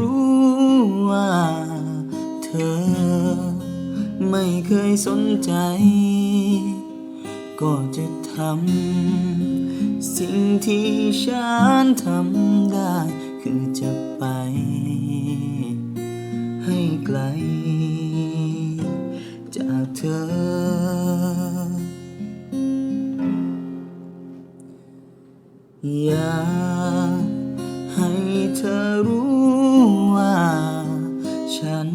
รู้ว่า เธอ ไม่เคยสนใจ ก็จะทำสิ่งที่ฉันทำได้ คือจะไป ให้ไกล จากเธอ อยาก เธอรู้ว่า ฉัน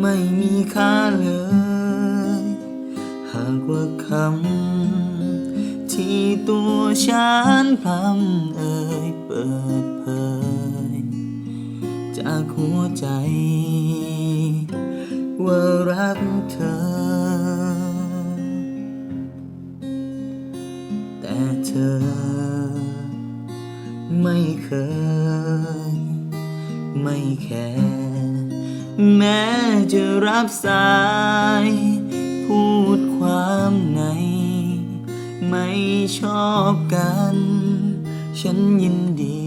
ไม่มีค่าเลย หากว่าคำที่ตัวฉันพลำเอ่ยเปิดเผย จากหัวใจ ว่ารักเธอ แต่เธอ ไม่เคย ไม่แคร์แม้จะรับสาย พูดความใน ไม่ชอบกัน ฉันยินดี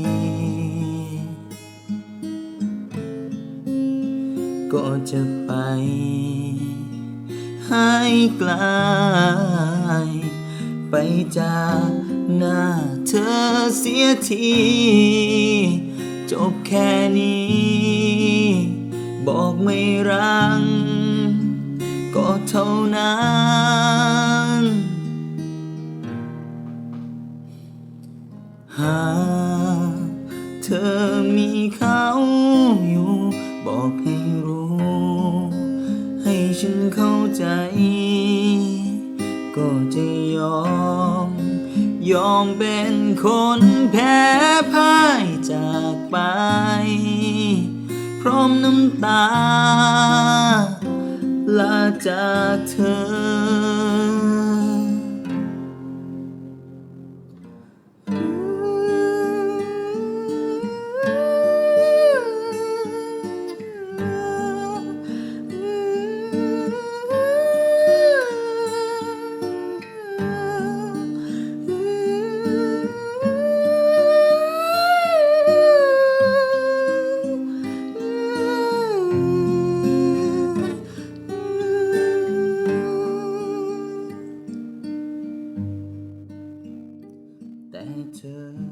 ก็จะไปให้ไกลไปจาก หน้าเธอเสียที จบแค่นี้ บอกไม่รัง ก็เท่านั้นหากเธอมีเขาอยู่ บอกให้รู้ ให้ฉันเข้าใจ ก็จะยอม ยอมเป็นคนแพ้พ่ายจากไป พร้อมน้ำตา ลาจากเธอ To.